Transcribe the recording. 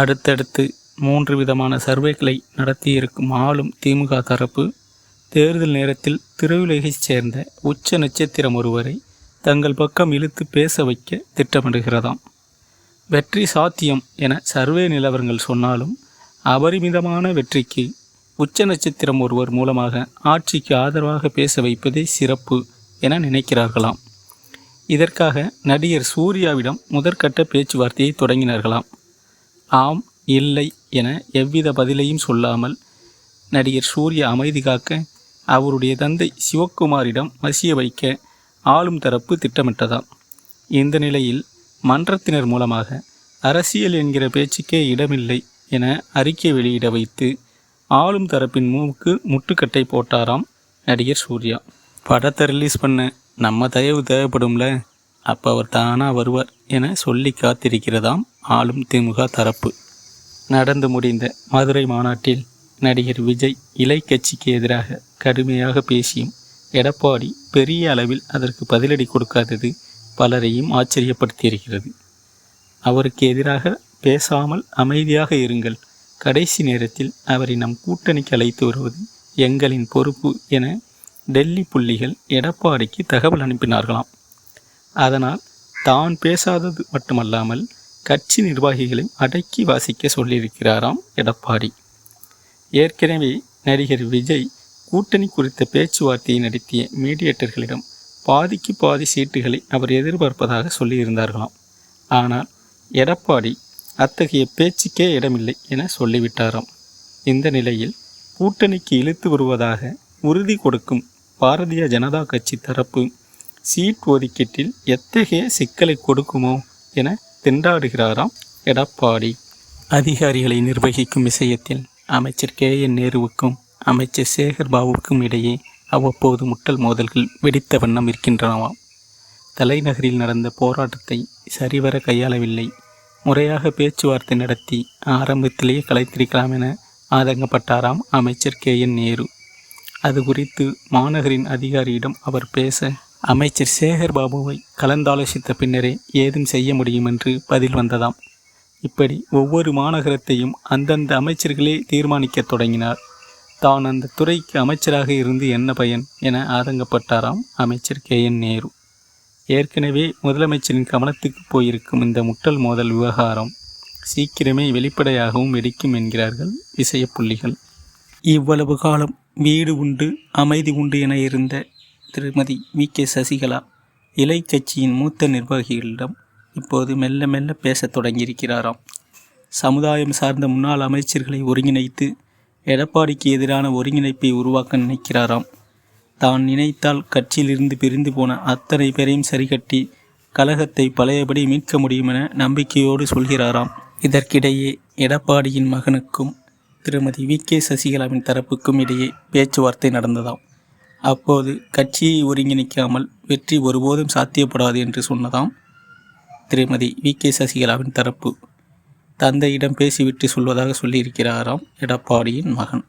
அடுத்தடுத்து மூன்று விதமான சர்வேக்களை நடத்தியிருக்கும் ஆளும் திமுக தரப்பு தேர்தல் நேரத்தில் திருவிலகைச் சேர்ந்த உச்ச நட்சத்திரம் ஒருவரை தங்கள் பக்கம் இழுத்து பேச வைக்க திட்டமிடுகிறதாம். வெற்றி சாத்தியம் என சர்வே நிலவரங்கள் சொன்னாலும் அபரிமிதமான வெற்றிக்கு உச்ச நட்சத்திரம் ஒருவர் மூலமாக ஆட்சிக்கு ஆதரவாக பேச வைப்பதே சிறப்பு என நினைக்கிறார்களாம். இதற்காக நடிகர் சூர்யாவிடம் முதற்கட்ட பேச்சுவார்த்தையை தொடங்கினார்களாம். ஆம் இல்லை என எவ்வித பதிலையும் சொல்லாமல் நடிகர் சூர்யா அமைதி காக்க அவருடைய தந்தை சிவக்குமாரிடம் மசிய வைக்க ஆளும் தரப்பு திட்டமிட்டதாம். இந்த நிலையில் மன்றத்தினர் மூலமாக அரசியல் என்கிற பேச்சுக்கே இடமில்லை என அறிக்கை வெளியிட வைத்து ஆளும் தரப்பின் மூவுக்கு முட்டுக்கட்டை போட்டாராம் நடிகர் சூர்யா. படத்தை ரிலீஸ் பண்ண நம்ம தயவு தேவைப்படும்ல? அப்போ அவர் தானாக வருவார் என சொல்லி காத்திருக்கிறதாம் ஆளும் திமுக தரப்பு. நடந்து முடிந்த மதுரை மாநாட்டில் நடிகர் விஜய் இலை கட்சிக்கு எதிராக கடுமையாக பேசியும் எடப்பாடி பெரிய அளவில் அதற்கு பதிலடி கொடுக்காதது பலரையும் ஆச்சரியப்படுத்தியிருக்கிறது. அவருக்கு எதிராக பேசாமல் அமைதியாக இருங்கள். கடைசி நேரத்தில் அவரை நம் கூட்டணிக்கு அழைத்து வருவது எங்களின் பொறுப்பு என டெல்லி புள்ளிகள் எடப்பாடிக்கு தகவல் அனுப்பினார்களாம். அதனால் தான் பேசாதது மட்டுமல்லாமல் கட்சி நிர்வாகிகளை அடக்கி வாசிக்க சொல்லியிருக்கிறாராம் எடப்பாடி. ஏற்கனவே நடிகர் விஜய் கூட்டணி குறித்த பேச்சுவார்த்தையை நடத்திய மீடியேட்டர்களிடம் பாதிக்கு பாதி சீட்டுகளை அவர் எதிர்பார்ப்பதாக சொல்லியிருந்தார்களாம். ஆனால் எடப்பாடி அத்தகைய பேச்சுக்கே இடமில்லை என சொல்லிவிட்டாராம். இந்த நிலையில் கூட்டணிக்கு இழுத்து வருவதாக உறுதி கொடுக்கும் பாரதிய ஜனதா கட்சி தரப்பு சீட் ஒதுக்கீட்டில் எத்தகைய சிக்கலை கொடுக்குமோ என திண்டாடுகிறாராம் எடப்பாடி. அதிகாரிகளை நிர்வகிக்கும் விஷயத்தில் அமைச்சர் கே. என். நேருவுக்கும் அமைச்சர் சேகர் பாபுவுக்கும் இடையே அவ்வப்போது முட்டல் மோதல்கள் வெடித்த வண்ணம் இருக்கின்றனவாம். தலைநகரில் நடந்த போராட்டத்தை சரிவர கையாளவில்லை. முறையாக பேச்சுவார்த்தை நடத்தி ஆரம்பத்திலேயே கலைத்திருக்கலாம் என ஆதங்கப்பட்டாராம் அமைச்சர் கே. என். நேரு. அது குறித்து மாநகரின் அதிகாரியிடம் அவர் பேச அமைச்சர் சேகர் பாபுவை கலந்தாலோசித்த பின்னரே ஏதும் செய்ய முடியும் என்று பதில் வந்ததாம். இப்படி ஒவ்வொரு மாநகரத்தையும் அந்தந்த அமைச்சர்களே தீர்மானிக்கத் தொடங்கினார். தான் அந்த துறைக்கு அமைச்சராக இருந்து என்ன பயன் என ஆதங்கப்பட்டாராம் அமைச்சர் கே. என். நேரு. ஏற்கனவே முதலமைச்சரின் கவனத்துக்கு போயிருக்கும் இந்த முட்டல் மோதல் விவகாரம் சீக்கிரமே வெளிப்படையாகவும் வெடிக்கும் என்கிறார்கள் விஷயப்புள்ளிகள் இவ்வளவு காலம் வீடு உண்டு அமைதி உண்டு என இருந்த திருமதி வி. கே. சசிகலா இலை கட்சியின் மூத்த நிர்வாகிகளிடம் இப்போது மெல்ல மெல்ல பேசத் தொடங்கியிருக்கிறாராம். சமுதாயம் சார்ந்த முன்னாள் அமைச்சர்களை ஒருங்கிணைத்து எடப்பாடிக்கு எதிரான ஒருங்கிணைப்பை உருவாக்க நினைக்கிறாராம். தான் நினைத்தால் கட்சியிலிருந்து பிரிந்து போன அத்தனை பேரையும் சரிகட்டி கழகத்தை பழையபடி மீட்க முடியும் என நம்பிக்கையோடு சொல்கிறாராம். இதற்கிடையே எடப்பாடியின் மகனுக்கும் திருமதி வி. கே. சசிகலாவின் தரப்புக்கும் இடையே பேச்சுவார்த்தை நடந்ததாம். அப்போது கட்சியை ஒருங்கிணைக்காமல் வெற்றி ஒருபோதும் சாத்தியப்படாது என்று சொன்னதாம் திருமதி வி. கே. சசிகலாவின் தரப்பு. தந்தையிடம் பேசிவிட்டு சொல்வதாக சொல்லியிருக்கிறாராம் எடப்பாடியின் மகன்.